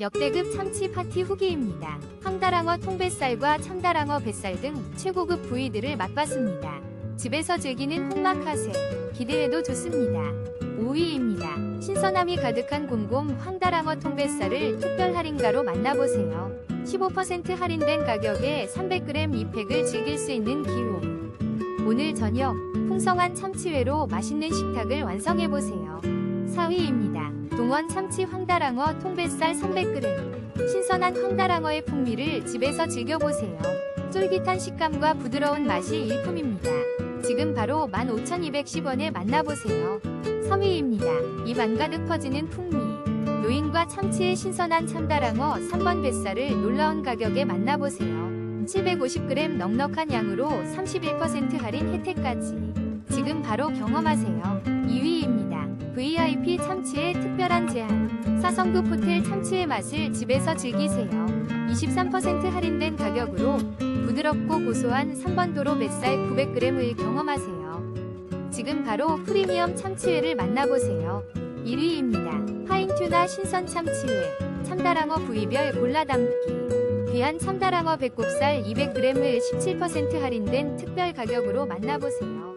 역대급 참치 파티 후기입니다. 황다랑어 통뱃살과 참다랑어 뱃살 등 최고급 부위들을 맛봤습니다. 집에서 즐기는 혼막하세 기대해도 좋습니다. 5위입니다. 신선함이 가득한 곰곰 황다랑어 통뱃살을 특별 할인가로 만나보세요. 15% 할인된 가격에 300g 2팩을 즐길 수 있는 기회. 오늘 저녁 풍성한 참치회로 맛있는 식탁을 완성해보세요. 4위입니다. 동원 참치 황다랑어 통뱃살 300g. 신선한 황다랑어의 풍미를 집에서 즐겨보세요. 쫄깃한 식감과 부드러운 맛이 일품입니다. 지금 바로 15,210원에 만나보세요. 3위입니다. 입 안 가득 퍼지는 풍미. 노인과 참치의 신선한 참다랑어 3번 뱃살을 놀라운 가격에 만나보세요. 750g 넉넉한 양으로 31% 할인 혜택까지. 지금 바로 경험하세요. 2위입니다. VIP 참치의 특별한 제한. 사성급 호텔 참치의 맛을 집에서 즐기세요. 23% 할인된 가격으로 부드럽고 고소한 3번 도로 뱃살 900g을 경험하세요. 지금 바로 프리미엄 참치회를 만나보세요. 1위입니다. 파인튜나 신선 참치회. 참다랑어 부위별 골라 담기. 귀한 참다랑어 배꼽살 200g을 17% 할인된 특별 가격으로 만나보세요.